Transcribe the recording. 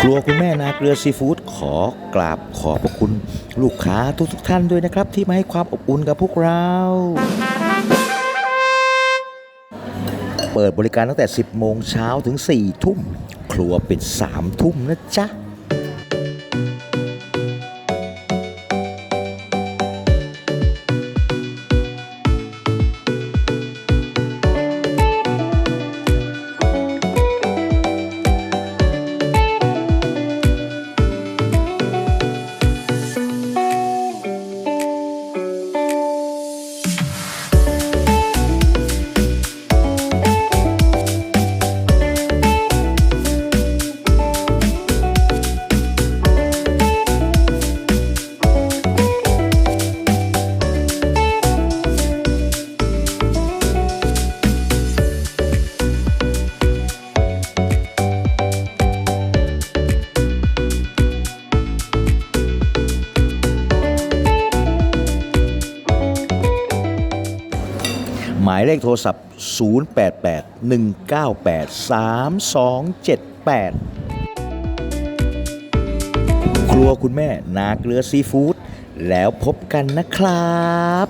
ครัวคุณแม่นาเกลือซีฟู้ดขอกราบขอบพระคุณลูกค้าทุกทุกท่านด้วยนะครับ ที่มาให้ความอบอุ่นกับพวกเรา เปิดบริการตั้งแต่ 10 โมงเช้าถึง 4 ทุ่ม ครัวปิด 3 ทุ่มนะจ๊ะ หมายเลขโทรศัพท์ 0881983278 ครัวคุณแม่นาเกลือซีฟู้ดแล้วพบกันนะครับ